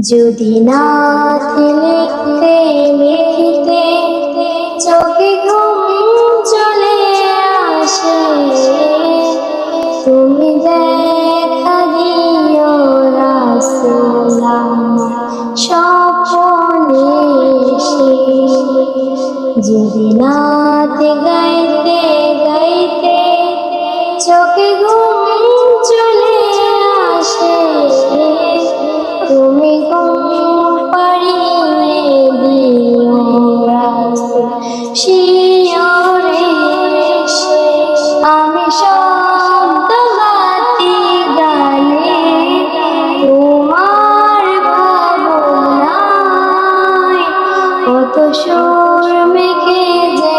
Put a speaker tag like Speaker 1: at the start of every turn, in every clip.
Speaker 1: যদি না লিখতে লিখতে চোখে ঘুম চলে আসে, তুমি দেখা দিও রাসুলাম স্বপনে যদি না গাইতে গাইতে চোখে ঘুম ধূসর মেঘে যে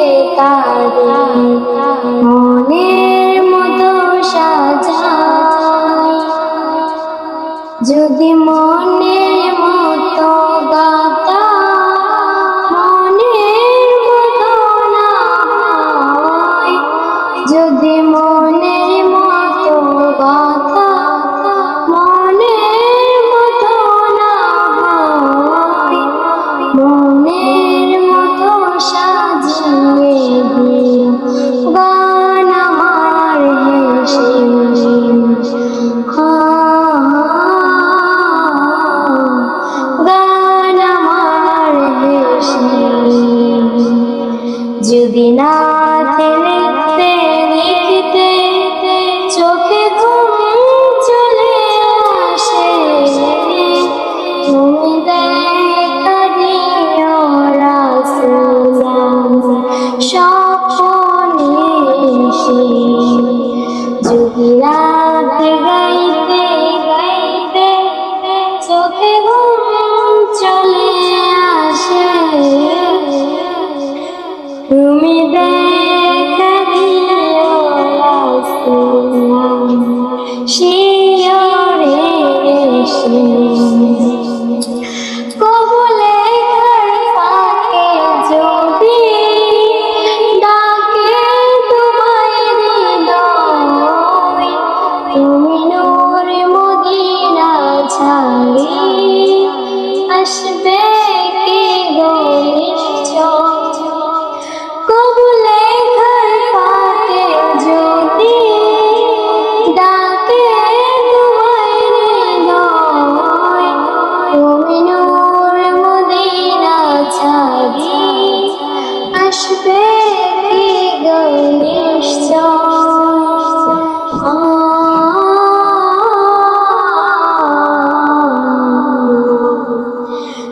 Speaker 1: যদি না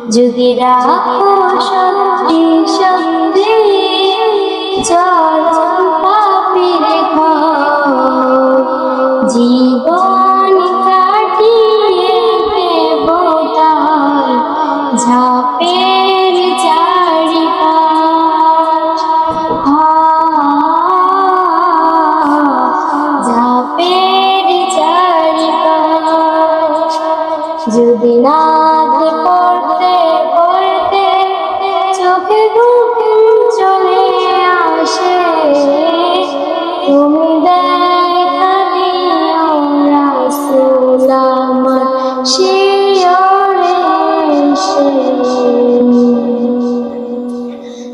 Speaker 1: যদি রাখো সত্যি জীবন কাটিয়ে চারিকা চারিকা যদি না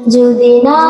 Speaker 1: যদি না